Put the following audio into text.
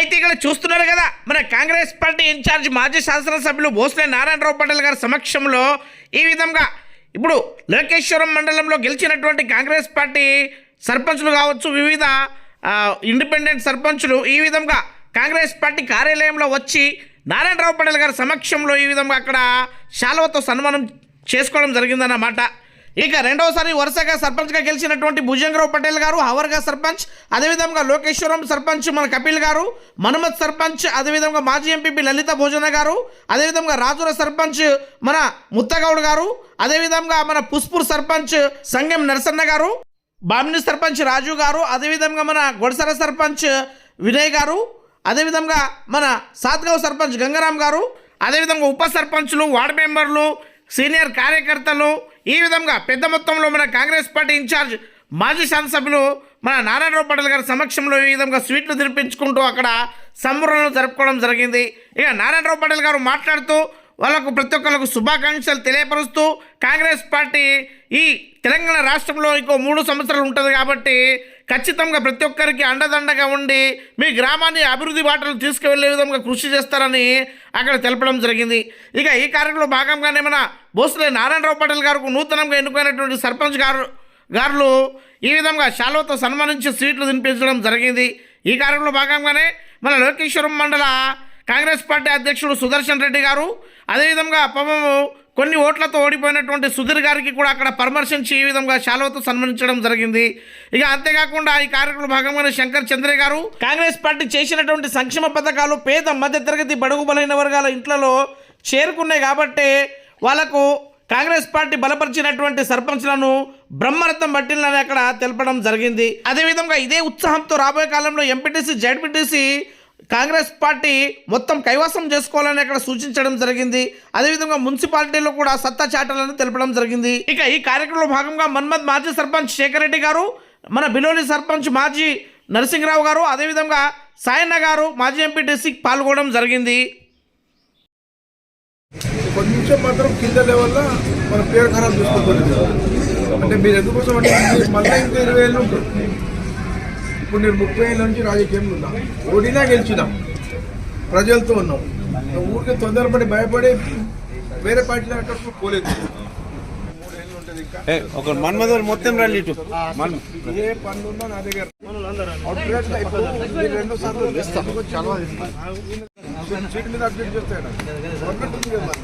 అయితే ఇక్కడ చూస్తున్నారు కదా. మన కాంగ్రెస్ పార్టీ ఇన్ఛార్జ్ మాజీ శాసనసభ్యులు భోస్లే నారాయణరావు పటేల్ గారి సమక్షంలో ఈ విధంగా ఇప్పుడు లోకేశ్వరం మండలంలో గెలిచినటువంటి కాంగ్రెస్ పార్టీ సర్పంచులు కావచ్చు వివిధ ఇండిపెండెంట్ సర్పంచులు ఈ విధంగా కాంగ్రెస్ పార్టీ కార్యాలయంలో వచ్చి నారాయణరావు పటేల్ గారి సమక్షంలో ఈ విధంగా అక్కడ శాలువతో సన్మానం చేసుకోవడం జరిగిందన్నమాట. ఇక రెండవసారి వరుసగా సర్పంచ్గా గెలిచినటువంటి భుజంగరావు పటేల్ గారు హవర్గా సర్పంచ్ అదేవిధంగా లోకేశ్వరం సర్పంచ్ మన కపిల్ గారు మనుమత్ సర్పంచ్ అదేవిధంగా మాజీ ఎంపీ లలిత భోజన గారు అదేవిధంగా రాజుల సర్పంచ్ మన ముత్తగౌడ్ గారు అదేవిధంగా మన పుష్పూర్ సర్పంచ్ సంగం నరసన్న గారు బామిని సర్పంచ్ రాజు గారు అదేవిధంగా మన గొడసర సర్పంచ్ వినయ్ గారు అదేవిధంగా మన సాత్గావ్ సర్పంచ్ గంగారాం గారు అదేవిధంగా ఉప సర్పంచ్లు వార్డు మెంబర్లు సీనియర్ కార్యకర్తలు ఈ విధంగా పెద్ద మొత్తంలో మన కాంగ్రెస్ పార్టీ ఇన్ఛార్జ్ మాజీ శాసనసభ్యులు మన నారాయణరావు పటేల్ గారి సమక్షంలో ఈ విధంగా స్వీట్లు తినిపించుకుంటూ అక్కడ సంబరాలను జరుపుకోవడం జరిగింది. ఇక నారాయణరావు పటేల్ గారు మాట్లాడుతూ వాళ్ళకు ప్రతి ఒక్కరికి శుభాకాంక్షలు తెలియపరుస్తూ కాంగ్రెస్ పార్టీ ఈ తెలంగాణ రాష్ట్రంలో ఇంకో మూడు సంవత్సరాలు ఉంటుంది కాబట్టి ఖచ్చితంగా ప్రతి ఒక్కరికి అండదండగా ఉండి మీ గ్రామాన్ని అభివృద్ధి బాటలు తీసుకువెళ్ళే విధంగా కృషి చేస్తారని అక్కడ తెలపడం జరిగింది. ఇక ఈ కార్యక్రమంలో భాగంగానే మన బోసులే నారాయణరావు పటేల్ గారు నూతనంగా ఎన్నుకైనటువంటి సర్పంచ్ గారు గారులు ఈ విధంగా శాలువతో సన్మానించి సీట్లు తినిపించడం జరిగింది. ఈ కార్యక్రమంలో భాగంగానే మన లోకేశ్వరం మండల కాంగ్రెస్ పార్టీ అధ్యక్షుడు సుదర్శన్ రెడ్డి గారు అదేవిధంగా పాపము కొన్ని ఓట్లతో ఓడిపోయినటువంటి సుధీర్ గారికి కూడా అక్కడ పరామర్శించి ఈ విధంగా శాలువతో సన్మానించడం జరిగింది. ఇక అంతేకాకుండా ఈ కార్యక్రమంలో భాగంగానే శంకర్ చంద్ర గారు కాంగ్రెస్ పార్టీ చేసినటువంటి సంక్షేమ పథకాలు పేద మధ్యతరగతి బడుగు బలైన వర్గాల ఇంట్లలో చేరుకున్నాయి కాబట్టి వాళ్ళకు కాంగ్రెస్ పార్టీ బలపరిచినటువంటి సర్పంచ్లను బ్రహ్మరథం పట్టిందని అక్కడ తెలపడం జరిగింది. అదేవిధంగా ఇదే ఉత్సాహంతో రాబోయే కాలంలో ఎంపీటీసీ జడ్పీటీసీ కాంగ్రెస్ పార్టీ మొత్తం కైవసం చేసుకోవాలని అక్కడ సూచించడం జరిగింది. అదేవిధంగా మున్సిపాలిటీలో కూడా సత్తా చాటాలని తెలపడం జరిగింది. ఇక ఈ కార్యక్రమంలో భాగంగా మన్మద్ మాజీ సర్పంచ్ శేఖర్ రెడ్డి గారు మన బిలోలి సర్పంచ్ మాజీ నరసింహరావు గారు అదేవిధంగా సాయన్న గారు మాజీ ఎంపీటీసీ పాల్గొనడం జరిగింది. కొంచెం మాత్రం కింద లెవెల్లో మన పేరు ఖరాబ్ చేసుకోకూడదు అంటే మీరు ఎందుకోసం అంటే మళ్ళీ ఇంకా ఇరవై వేలు ఇప్పుడు నేను ముప్పై ఏళ్ళ నుంచి రాజకీయంలో ఉన్నా. ఓడినా గెలిచినాం. ప్రజలతో ఉన్నాం. ఊరికే తొందరపడి భయపడి వేరే పార్టీలో అక్కడ పోలేదు. ఒక మన్మధులు మొత్తం రండి ఇటు. మన్ ఏ పనులు ఉన్నా నా దగ్గర. రెండు సార్లు మీద అప్డేట్ చేస్తాడు. గవర్నమెంట్ ఉంది కదా మరి.